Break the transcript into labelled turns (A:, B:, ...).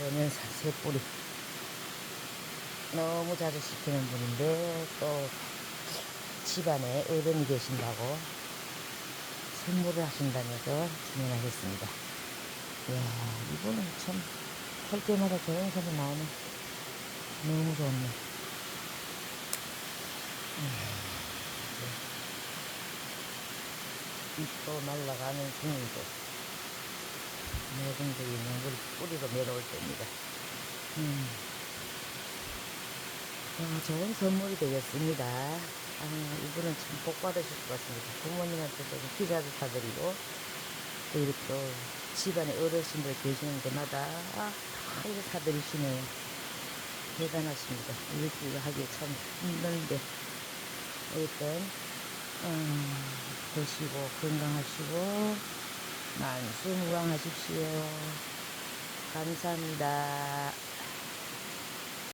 A: 연연산 새뿌리. 너무 자주 시키는 분인데 또 집안에 어른이 계신다고 선물을 하신다면서 주문하셨습니다. 이야, 이거는 참, 할 때마다 저 영상이 나오네. 너무 좋네. 잎도 날아가는 중이고, 모든 게 있는 걸 뿌리로 내려올 때입니다. 음. 아, 좋은 선물이 되겠습니다. 아, 이분은 참 복 받으실 것 같습니다. 부모님한테도 피자도 사드리고, 또 이렇게 또 집안에 어르신들 계시는 데마다 아, 다 이거 사드리시네요. 대단하십니다. 이렇게 하기 참 힘든데, 어쨌든, 음, 드시고 건강하시고, 만수무강하십시오. 감사합니다.